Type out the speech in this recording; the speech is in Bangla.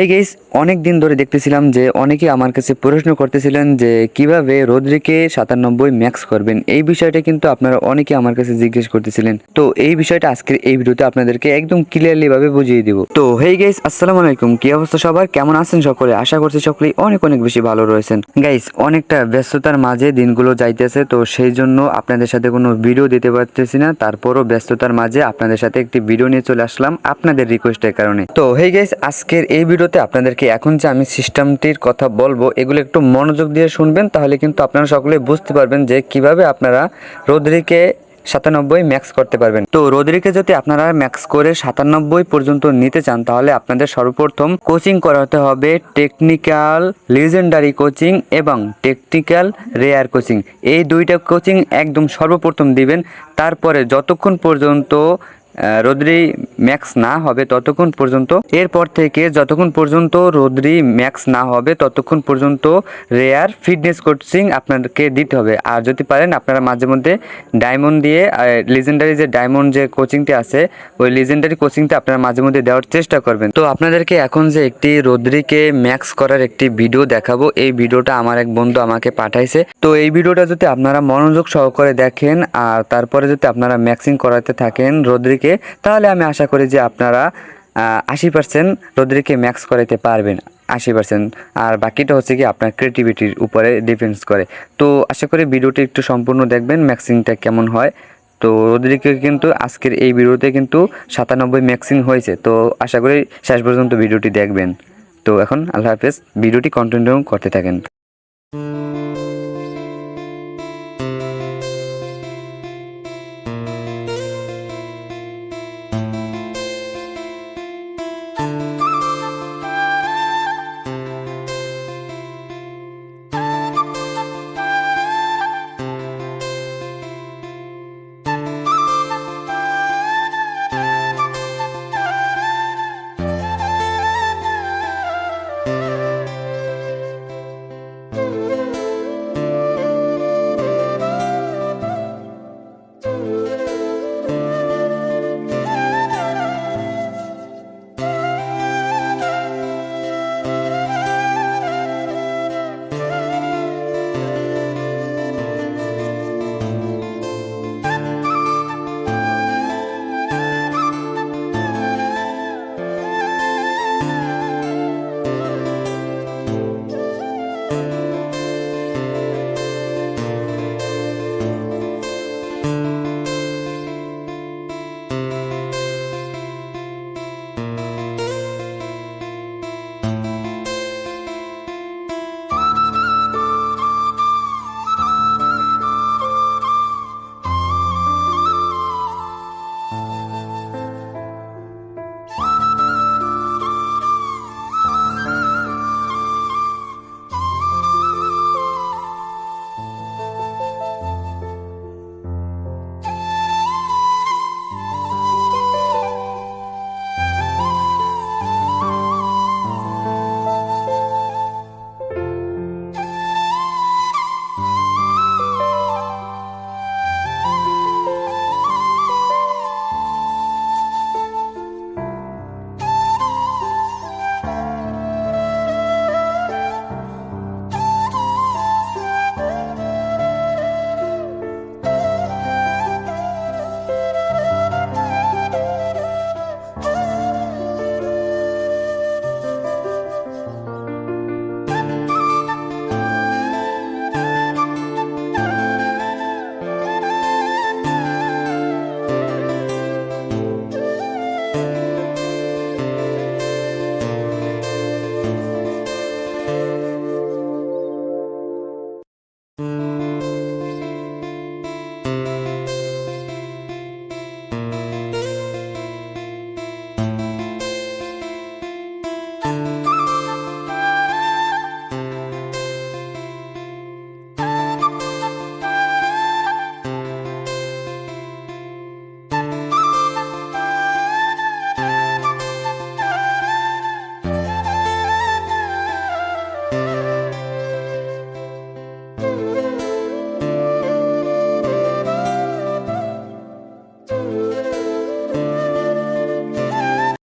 হেই গেইস অনেক দিন ধরে দেখতেছিলাম যে অনেকে আমার কাছে প্রশ্ন করতেছিলেন যে কীভাবে রোদ্রিকে সাতানব্বই ম্যাক্স করবেন। এই বিষয়টা কিন্তু আপনারা অনেকে আমার কাছে জিজ্ঞেস করতেছিলেন। তো এই বিষয়টা আজকের এই ভিডিওতে আপনাদেরকে একদম ক্লিয়ারলি ভাবে বুঝিয়ে দিব। তো হেই গাইস আসসালামু আলাইকুম। কি অবস্থা সবার? কেমন আছেন সকলে? আশা করছি সকলেই অনেক অনেক বেশি ভালো রয়েছেন। গাইস অনেকটা ব্যস্ততার মাঝে দিনগুলো যাইতেছে, তো সেই জন্য আপনাদের সাথে কোনো ভিডিও দিতে পারতেছি না। তারপরও ব্যস্ততার মাঝে আপনাদের সাথে একটি ভিডিও নিয়ে চলে আসলাম আপনাদের রিকোয়েস্টের কারণে। তো হেই গাইস আজকের এই ভিডিওতে আপনাদেরকে এখন যে আমি সিস্টেমটির কথা বলব, এগুলো একটু মনোযোগ দিয়ে শুনবেন, তাহলে কিন্তু আপনারা সকলে বুঝতে পারবেন যে কীভাবে আপনারা রোদ্রিকে সাতানব্বই ম্যাক্স করতে পারবেন। তো রোদ্রিকে যদি আপনারা ম্যাক্স করে সাতানব্বই পর্যন্ত নিতে চান, তাহলে আপনাদের সর্বপ্রথম কোচিং করাতে হবে টেকনিক্যাল লিজেন্ডারি কোচিং এবং টেকনিক্যাল রেয়ার কোচিং এই দুইটা কোচিং একদম সর্বপ্রথম দিবেন, তারপরে যতক্ষণ পর্যন্ত রোদ্রি ম্যাক্স না হবে ততক্ষণ পর্যন্ত। এরপর থেকে যতক্ষণ পর্যন্ত রোদ্রি ম্যাক্স না হবে, ততক্ষণ পর্যন্ত রেয়ার ফিটনেস কোচিং আপনাদেরকে দিতে হবে। আর যদি পারেন, আপনারা মাঝে মধ্যে ডায়মন্ড দিয়ে লিজেন্ডারি যে ডায়মন্ড যে কোচিংটি আছে, ওই লিজেন্ডারি কোচিংটা আপনারা মাঝে মধ্যে দেওয়ার চেষ্টা করবেন। তো আপনাদেরকে এখন যে একটি রোদ্রিকে ম্যাক্স করার একটি ভিডিও দেখাবো, এই ভিডিওটা আমার এক বন্ধু আমাকে পাঠাইছে। তো এই ভিডিওটা যদি আপনারা মনোযোগ সহকারে দেখেন, আর তারপরে যদি আপনারা ম্যাক্সিং করাতে থাকেন রোদ্রিকে, তাহলে আমি আশা করি যে আপনারা আশি পার্সেন্ট রোদ্রিকে ম্যাক্স করাইতে পারবেন, আশি পার্সেন্ট আর বাকিটা হচ্ছে কি আপনার ক্রিয়েটিভিটির উপরে ডিপেন্ডস করে। তো আশা করি ভিডিওটি একটু সম্পূর্ণ দেখবেন ম্যাক্সিংটা কেমন হয়। তো রোদ্রিকে কিন্তু আজকের এই ভিডিওতে কিন্তু সাতানব্বই ম্যাক্সিং হয়েছে। তো আশা করি শেষ পর্যন্ত ভিডিওটি দেখবেন। তো এখন আল্লাহ হাফেজ, ভিডিওটি কন্টিনিউ করতে থাকেন।